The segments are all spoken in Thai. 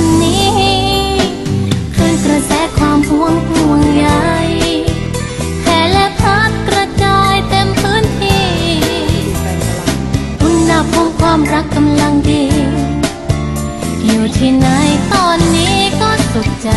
วันนี้คลื่นกระแสความห่วงห่วงใยแผ่และพัดกระจายเต็มพื้นที่อุณหภูมิความรักกำลังดี อยู่ที่ไหนตอนนี้ก็สุขใจ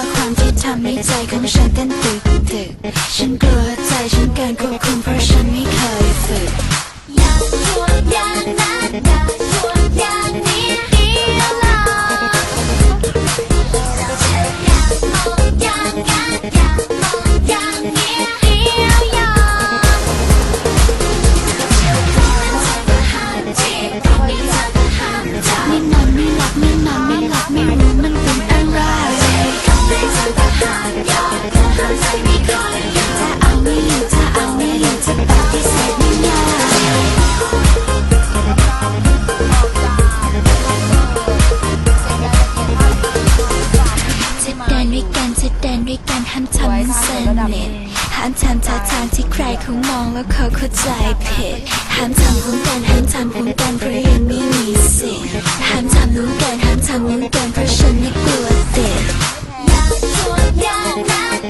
อความที่ทำให้ใจของฉันเต้นตึกตึกฉันกลัวใจฉันเกินควบคุมเพราะฉันไม่เคยฝึกอยากชวนอย่ากนัดอยากชวน ห้ามทำมันสนิทห้ามทำท่าทางที่ใครเขามองแล้วเขาเข้าใจผิดห้ามทำพุ่งกันห้ามทำพุ่งกันเพราะยังไม่มีสิทธิ์ห้ามทำนู้นกันห้ามทำนู้นกันเพราะฉันไม่กลัวติดอยากชวนอย่างนั้น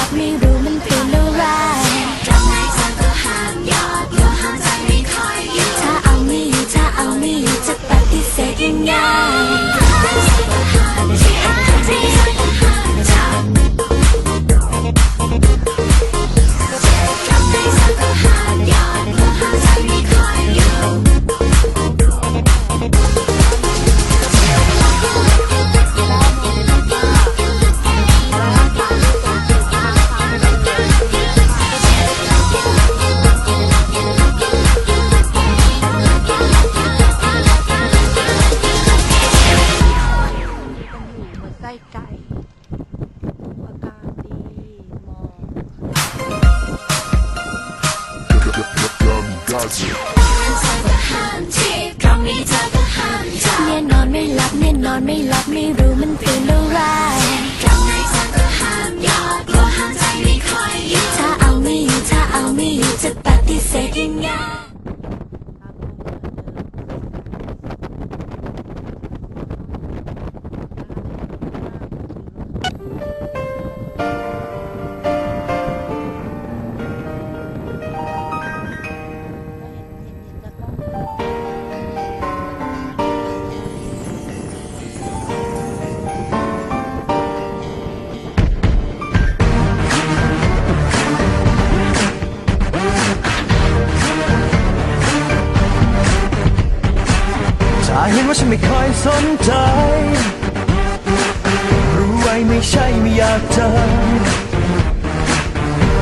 like me เนี่ยนอนไม่หลับเนี่ยนอนไม่หลับไม่รู้มันเป็นอะไรถ้าเอาไม่อยู่ถ้าเอาไม่อยู่จะปฏิเสธยังไง ว่าฉันไม่ค่อยสนใจ รู้ไว้ไม่ใช่ไม่อยากเจอ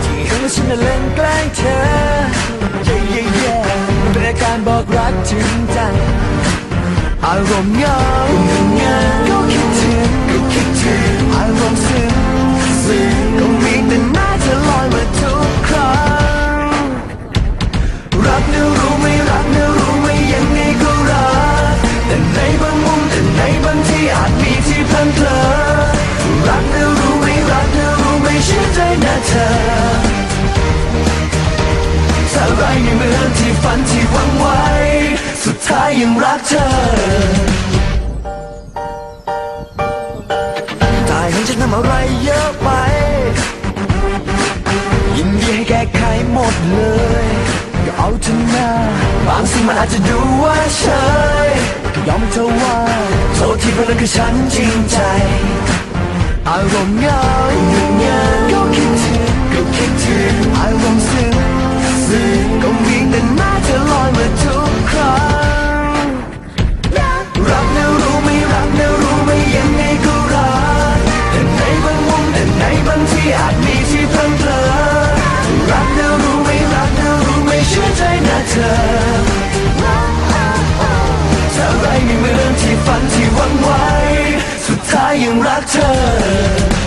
ที่เห็นว่าฉันน่ะเล่นแกล้งเธอเย่เย่เย่เป็นอาการบอกรักจริงจังอารมณ์เงา ธอถ้าไรไม่เหมือนที่ฝันที่หวังไว้ สุดท้ายยังรักเธอถ้าเห็นฉันทำอะไรเยอะไป ยินดีให้แก้ไขหมดเลยก็เอาเถอะนะบางสิ่งมันอาจจะดูว่าเฉยก็ยอมเธอว่าโทษที่เพราะนั่นคือฉันจริงใจอารมณ์ คิดถึงก็คิดถึงอารมณ์ซึ้งซึ้งก็มีแต่หน้าเธอลอยมาทุกครั้งรักนะรู้ไม่รักนะรู้ไม่ยังไงก็รักแต่ในบางมุมแต่ในบางที่อาจมีที่พลันเผลอรักนะรู้ไม่รักนะรู้ไม่เชื่อใจนะเธอถ้าไรไม่เหมือนที่ฝันที่หวังไว้ สุดท้ายยังรักเธอ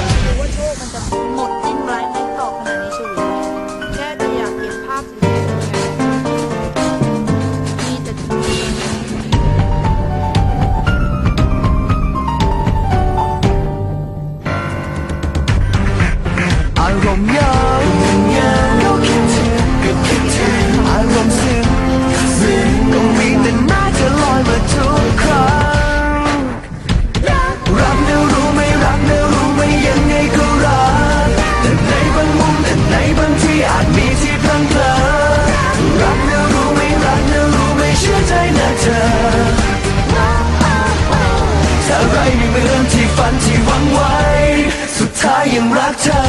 กเธอ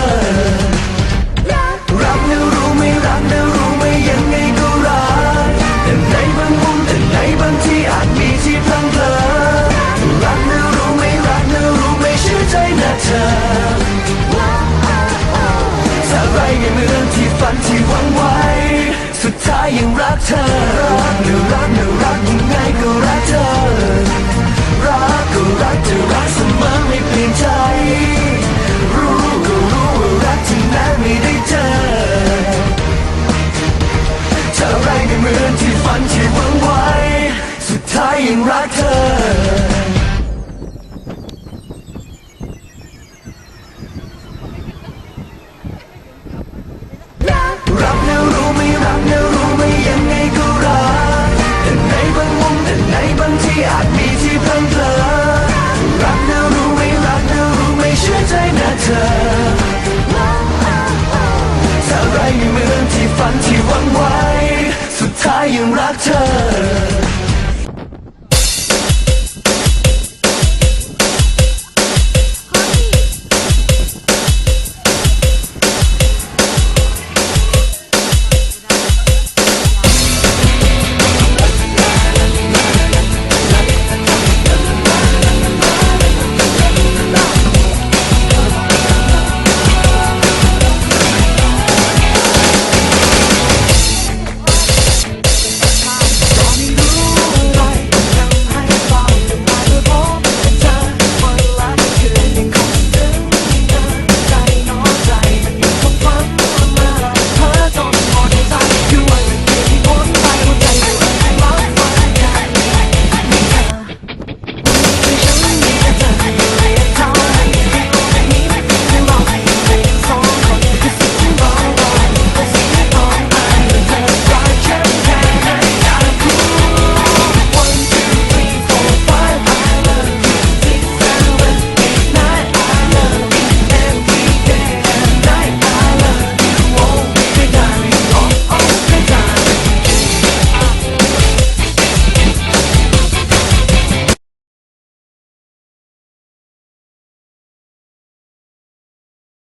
รักนะรู้ไม่รักนะรู้ไม่ยังไงก็รัก แต่ในบางมุมแต่ในบางที่อาจมีที่พลังเผอรักนะรู้ไม่รักนะรู้ไม่เชื่อใจนะเธอถ้ไรในเมืองที่ฝันที่หวังไว้ สุดท้ายยังรักเธอ รักนะรักนะ เหมือนที่ฝันที่หวังไว้ สุดท้ายยังรักเธอ ยังรักเธอ